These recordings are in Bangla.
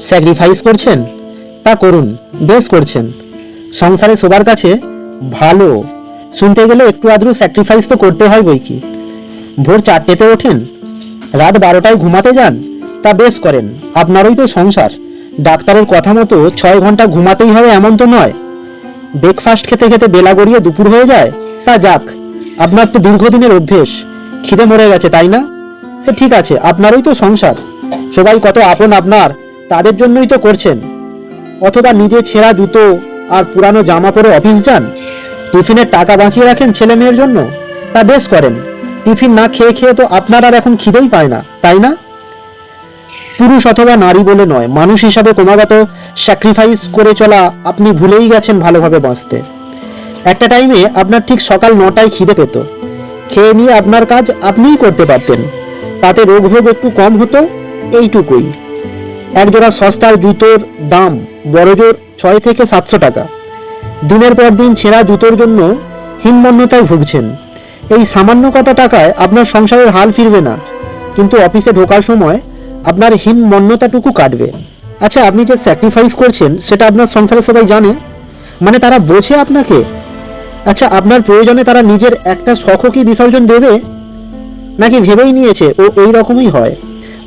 স্যাক্রিফাইস করছেন? তা করুন, বেশ করছেন। সংসারে সবার কাছে ভালো। শুনতে গেলে একটু আদ্রু স্যাক্রিফাইস তো করতে হয় বই কি। ভোর চারটেতে ওঠেন। রাত বারোটায় ঘুমাতে যান? তা বেশ করেন। আপনারই তো সংসার। ডাক্তারের কথা মতো ছয় ঘণ্টা ঘুমাতেই হবে এমন তো নয়। ব্রেকফাস্ট খেতে খেতে বেলা গড়িয়ে দুপুর হয়ে যায়? তা যাক, আপনার তো দীর্ঘদিনের অভ্যেস। খিদে মরে গেছে, তাই না? সে ঠিক আছে, আপনারই তো সংসার। সবাই কত আপন আপনার। তাদের জন্যই তো করছেন। অথবা নিজে ছেঁড়া জুতো আর পুরানো জামা পরে অফিস যান। টিফিনের টাকা বাঁচিয়ে রাখেন ছেলে মেয়ের জন্য। তা বেশ করেন। টিফিন না খেয়ে খেয়ে তো আপনার আর এখন খিদেই পায় না, তাই না? পুরুষ অথবা নারী বলে নয়, মানুষ হিসাবে ক্রমাগত স্যাক্রিফাইস করে চলা আপনি ভুলেই গেছেন ভালোভাবে বাঁচতে। একটা টাইমে আপনার ঠিক সকাল নটায় খিদে পেত। খেয়ে নিয়ে আপনার কাজ আপনিই করতে পারতেন। তাতে রোগ ভোগ একটু কম হতো, এইটুকুই। একজোড়া সস্তার জুতোর দাম বড়জোর ছয় থেকে সাতশো টাকা। দিনের পর দিন ছেঁড়া জুতোর জন্য হীনমন্যতায় ভুগছেন। এই সামান্য কটা টাকায় আপনার সংসারের হাল ফিরবে না, কিন্তু অফিসে ঢোকার সময় আপনার হীনমন্যতাটুকু কাটবে। আচ্ছা আপনি যে স্যাক্রিফাইস করছেন, সেটা আপনার সংসারে সবাই জানে? মানে তারা বোঝে আপনাকে? আচ্ছা আপনার প্রয়োজনে তারা নিজের একটা শখও কি বিসর্জন দেবে? নাকি ভেবেই নিয়েছে, ও এই রকমই হয়।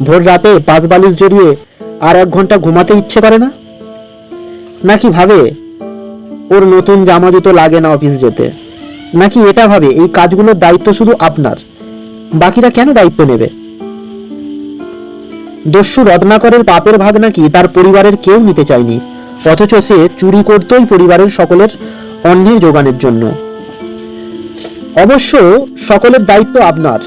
ভোর রাতে পাঁচ বালিশ জড়িয়ে আর এক ঘণ্টা ঘুমাতে ইচ্ছে করে না? নাকি ভাবে, ওর নতুন জামা জুতো লাগে না অফিস যেতে? নাকি এটা ভাবে, এই কাজগুলোর দায়িত্ব শুধু আপনার? বাকিরা কেন দায়িত্ব নেবে? দস্যু রত্নাকরের পাপের ভাগ নাকি তার পরিবারের কেউ নিতে চায়নি, অথচ সে চুরি করতই পরিবারের সকলের অন্যের যোগানের জন্য। অবশ্য সকলের দায়িত্ব আপনার,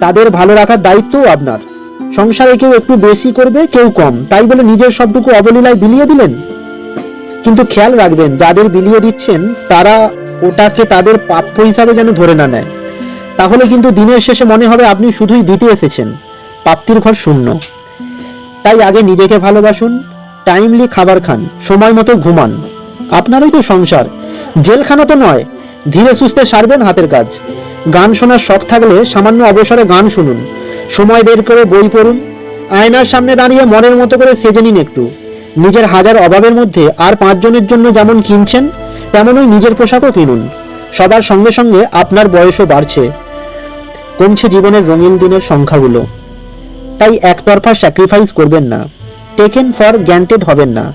তাদের ভালো রাখার দায়িত্বও আপনার। সংসারে কেউ একটু বেশি করবে, কেউ কম। তাই বলে নিজের সবটুকু অবলীলায় বিলিয়ে দিলেন? কিন্তু খেয়াল রাখবেন, যাদের বিলিয়ে দিচ্ছেন, তারা ওটাকে তাদের প্রাপ্য হিসাবে যেন ধরে না নেয়। তাহলে কিন্তু দিনের শেষে মনে হবে আপনি শুধুই দিতে এসেছেন। প্রাপ্তির ঘর শূন্য। তাই আগে নিজেকে ভালোবাসুন, টাইমলি খাবার খান, সময় মতো ঘুমান। আপনারই তো সংসার। জেলখানা তো নয়, ধীরে সুস্থে সারবেন হাতের কাজ। গান শোনার শখ থাকলে সামান্য অবসরে গান শুনুন। সময় বের করে বই পড়ুন। আয়নার সামনে দাঁড়িয়ে মনের মতো করে সেজে নিন একটু। নিজের হাজার অভাবের মধ্যে আর পাঁচজনের জন্য যেমন কিনছেন, তেমনই নিজের পোশাকও কিনুন। সবার সঙ্গে সঙ্গে আপনার বয়সও বাড়ছে। কমছে জীবনের রঙিন দিনের সংখ্যাগুলো। তাই একতরফা স্যাক্রিফাইস করবেন না। টেকেন ফর গ্যান্টেড হবেন না।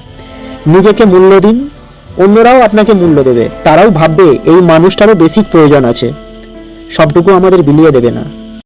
নিজেকে মূল্য দিন। অন্যরাও আপনাকে মূল্য দেবে। তারাও ভাববে, এই মানুষটারও বেসিক প্রয়োজন আছে। সবটুকু আমাদের বিলিয়ে দেবে না।